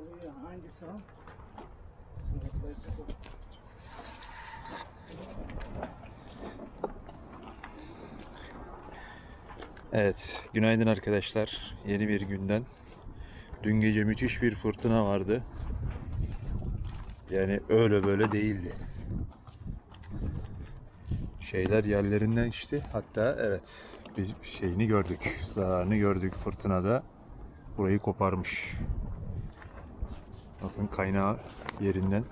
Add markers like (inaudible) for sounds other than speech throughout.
çalıyor. Hangisi o? Evet, günaydın arkadaşlar. Yeni bir günden. Dün gece müthiş bir fırtına vardı. Yani öyle böyle değildi. Şeyler yerlerinden işte. Hatta evet, biz şeyini gördük, zararını gördük. Fırtınada burayı koparmış. Bakın kaynağı yerinden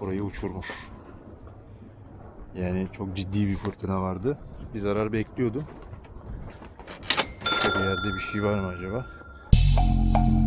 burayı uçurmuş. Yani çok ciddi bir fırtına vardı. Bir zarar bekliyordu. Başka bir yerde bir şey var mı acaba? Burayı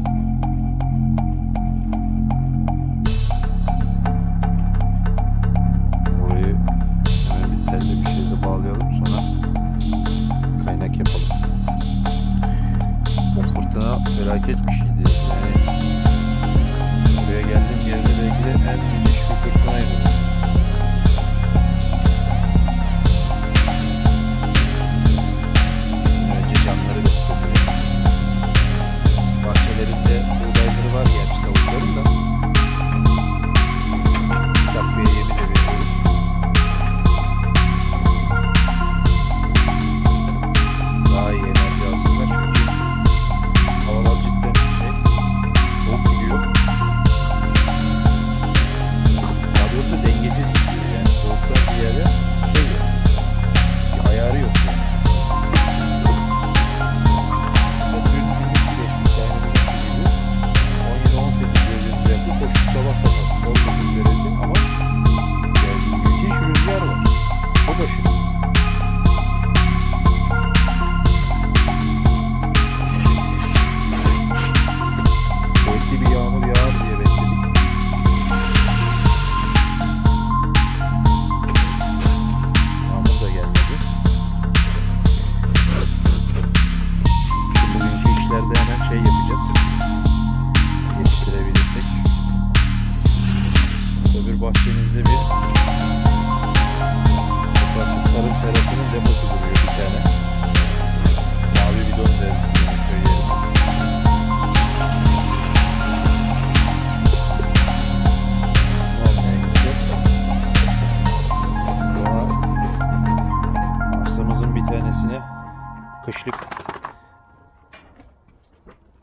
kışlık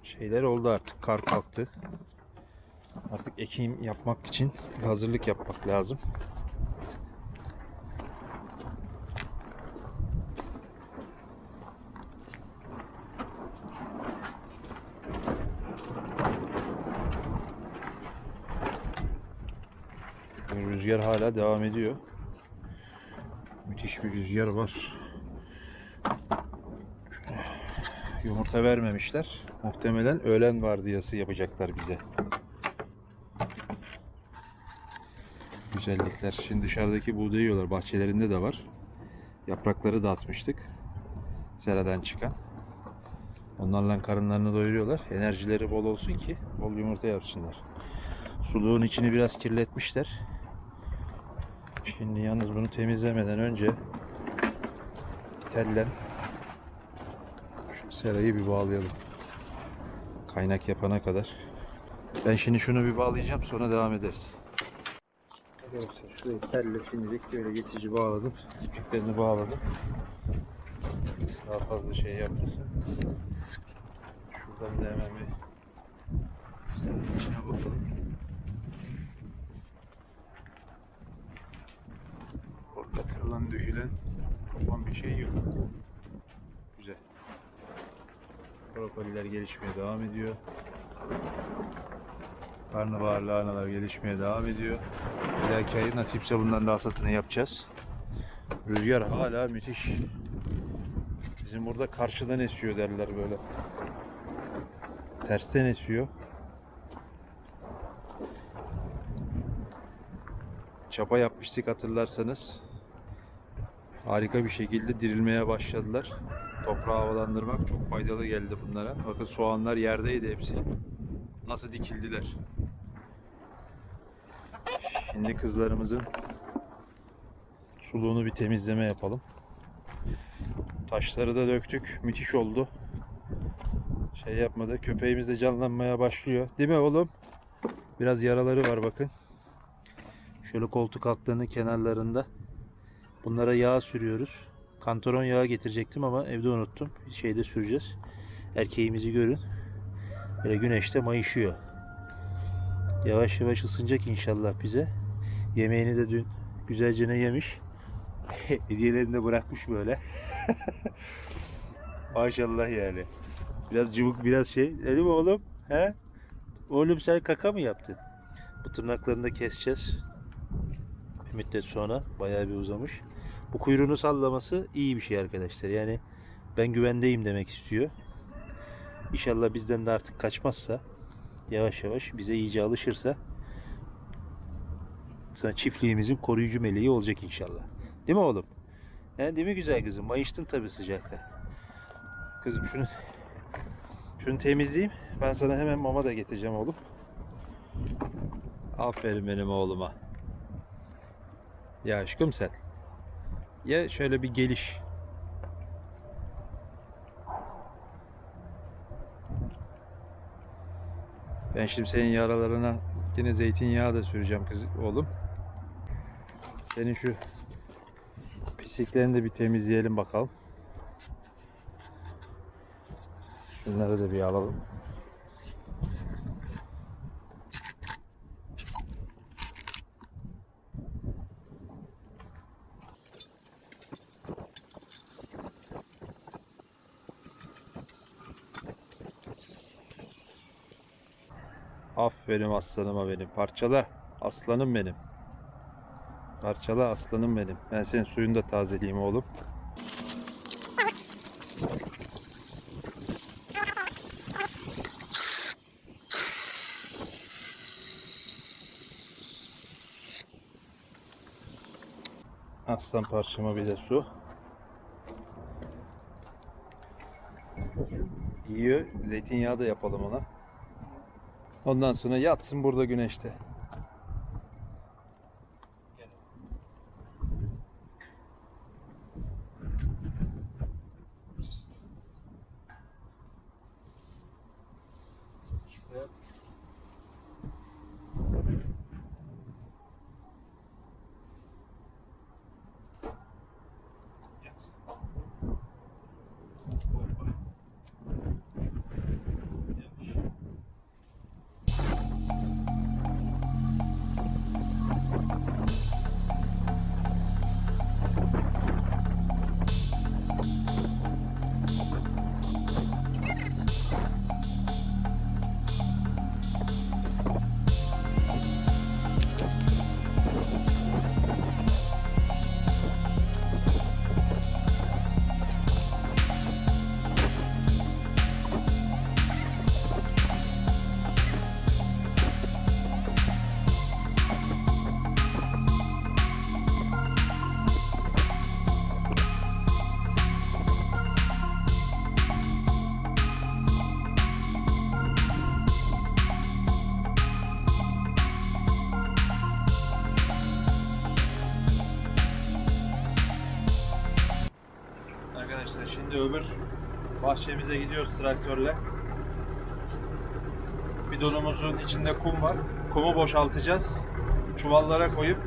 şeyler oldu artık. Kar kalktı. Artık ekim yapmak için bir hazırlık yapmak lazım. Rüzgar hala devam ediyor. Müthiş bir rüzgar var. Yumurta vermemişler. Muhtemelen öğlen vardiyası yapacaklar bize. Güzellikler. Şimdi dışarıdaki buğdayı yiyorlar. Bahçelerinde de var. Yaprakları dağıtmıştık. Seradan çıkan. Onlarla karınlarını doyuruyorlar. Enerjileri bol olsun ki bol yumurta yapsınlar. Suluğun içini biraz kirletmişler. Şimdi yalnız bunu temizlemeden önce tellen serayı bir bağlayalım. Kaynak yapana kadar. Ben şimdi şunu bir bağlayacağım sonra devam ederiz. Arkadaşlar şurayı telle şimdilik böyle geçici bağladım. İpliklerini bağladım. Daha fazla şey yapmasın. Şuradan da hemen bir içine bakalım. Brokoliler gelişmeye devam ediyor. Karnabahar lahanalar gelişmeye devam ediyor. Bir dahaki ay nasipse bundan daha satını yapacağız. Rüzgar hala müthiş. Bizim burada karşıdan esiyor derler böyle. Tersten esiyor. Çapa yapmıştık hatırlarsanız. Harika bir şekilde dirilmeye başladılar. Toprağı havalandırmak çok faydalı geldi bunlara. Bakın soğanlar yerdeydi hepsi. Nasıl dikildiler. Şimdi kızlarımızın suluğunu bir temizleme yapalım. Taşları da döktük. Müthiş oldu. şey yapmadı. Köpeğimiz de canlanmaya başlıyor. Değil mi oğlum? Biraz yaraları var bakın. Şöyle koltuk altlarının kenarlarında. Bunlara yağ sürüyoruz. Kantaron yağı getirecektim ama evde unuttum. Şeyde süreceğiz. Erkeğimizi görün. Böyle güneşte mayışıyor. Yavaş yavaş ısınacak inşallah bize. Yemeğini de dün güzelce ne yemiş. (laughs) Hediyelerini de bırakmış böyle. (laughs) Maşallah yani. Biraz cıvık biraz şey. Değil mi oğlum? He? Oğlum sen kaka mı yaptın? Bu tırnaklarını da keseceğiz. Bir müddet sonra bayağı bir uzamış. Bu kuyruğunu sallaması iyi bir şey arkadaşlar. Yani ben güvendeyim demek istiyor. İnşallah bizden de artık kaçmazsa yavaş yavaş bize iyice alışırsa sonra çiftliğimizin koruyucu meleği olacak inşallah. Değil mi oğlum? He, değil mi güzel kızım? Mayıştın tabii sıcakta. Kızım şunu şunu temizleyeyim. Ben sana hemen mama da getireceğim oğlum. Aferin benim oğluma. Ya aşkım sen. Ya şöyle bir geliş. Ben şimdi senin yaralarına yine zeytinyağı da süreceğim kız oğlum. Senin şu pisliklerini de bir temizleyelim bakalım. Şunları da bir alalım. Aferin aslanıma benim. Parçala. Aslanım benim. Parçala aslanım benim. Ben senin suyunu da tazeleyeyim oğlum. Aslan parçama bir de su. Yiyor. Zeytinyağı da yapalım ona. Ondan sonra yatsın burada güneşte. Bahçemize gidiyoruz traktörle. Bidonumuzun içinde kum var. Kumu boşaltacağız. Çuvallara koyup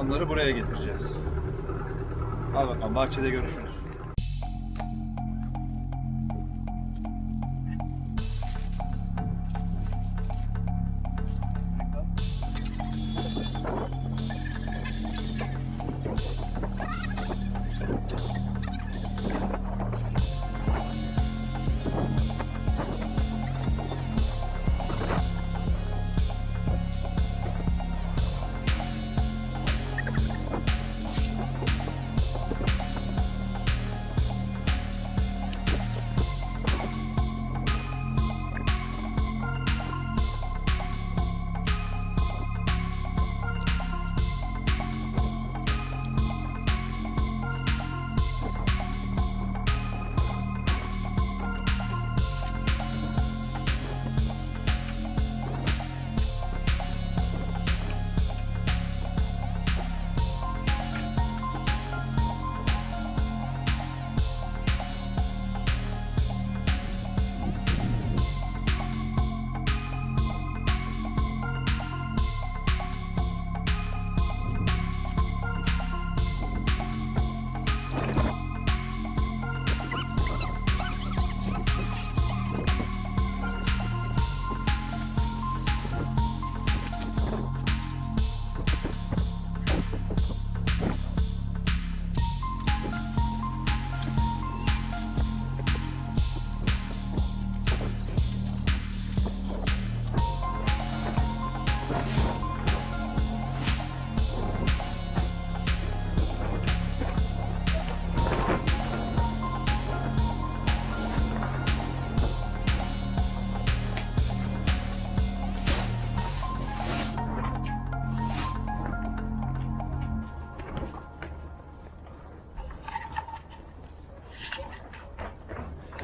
onları buraya getireceğiz. Al bakalım bahçede görüşürüz.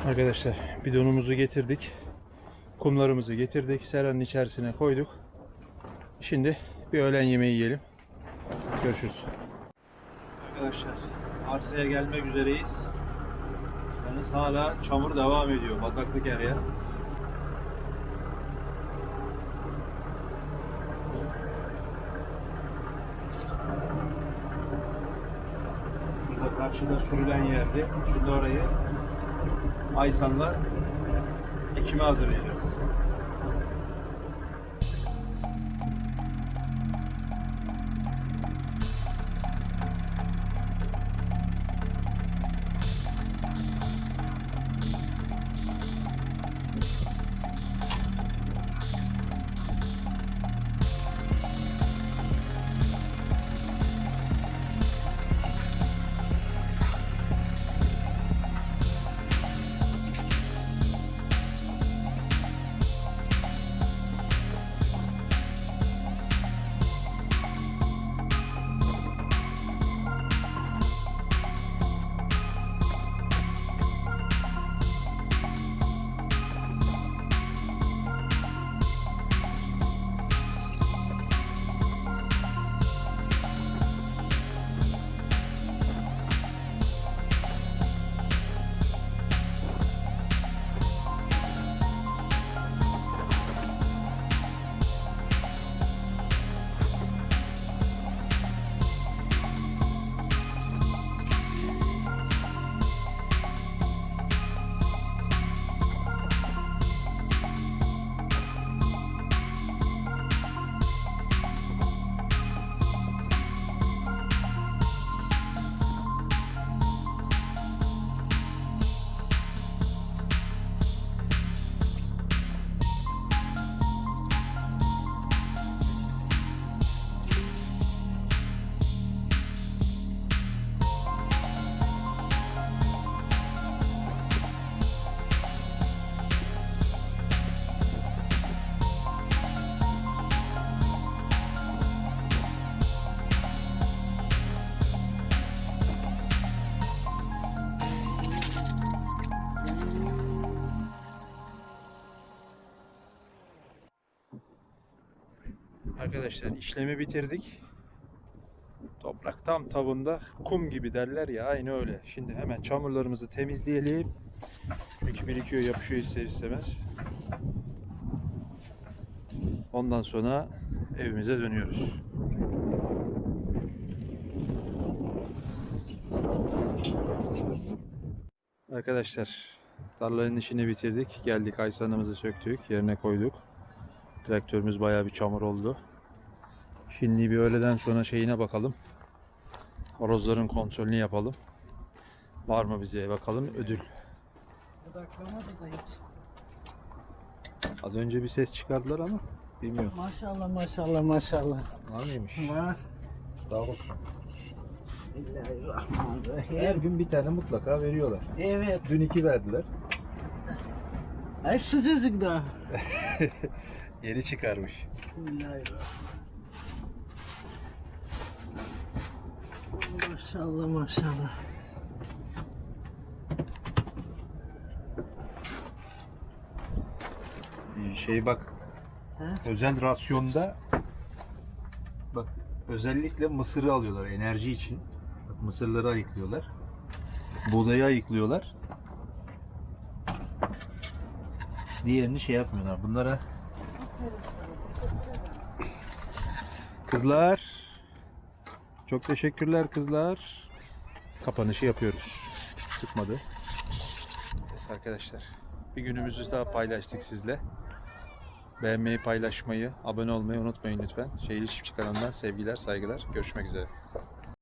Arkadaşlar bidonumuzu getirdik. Kumlarımızı getirdik. Seranın içerisine koyduk. Şimdi bir öğlen yemeği yiyelim. Görüşürüz. Arkadaşlar arsaya gelmek üzereyiz. Yalnız hala çamur devam ediyor. Bataklık her yer. Şurada karşıda sürülen yerde. Şimdi orayı Aysan'la ekime hazırlayacağız. Arkadaşlar işlemi bitirdik. Toprak tam tavında kum gibi derler ya aynı öyle. Şimdi hemen çamurlarımızı temizleyelim. Çünkü birikiyor yapışıyor ister istemez. Ondan sonra evimize dönüyoruz. Arkadaşlar tarlanın işini bitirdik. Geldik aysanımızı söktük. Yerine koyduk. Traktörümüz bayağı bir çamur oldu. Şimdi bir öğleden sonra şeyine bakalım. Horozların kontrolünü yapalım. Var mı bize bakalım ödül. Odaklamadı da hiç. Az önce bir ses çıkardılar ama bilmiyorum. Maşallah maşallah maşallah. Var mıymış? Var. Ol. Her Bismillahirrahmanirrahim. gün bir tane mutlaka veriyorlar. Evet. Dün iki verdiler. Ay sıcacık da. (laughs) Yeni çıkarmış. Bismillahirrahmanirrahim. Maşallah maşallah. Şey bak He? özel rasyonda bak özellikle mısırı alıyorlar enerji için. Bak, mısırları ayıklıyorlar. Buğdayı ayıklıyorlar. Diğerini şey yapmıyorlar. Bunlara Kızlar çok teşekkürler kızlar. Kapanışı yapıyoruz. Tutmadı. Arkadaşlar bir günümüzü daha paylaştık sizle. Beğenmeyi, paylaşmayı, abone olmayı unutmayın lütfen. Şehirli Çiftçi kanalından sevgiler, saygılar. Görüşmek üzere.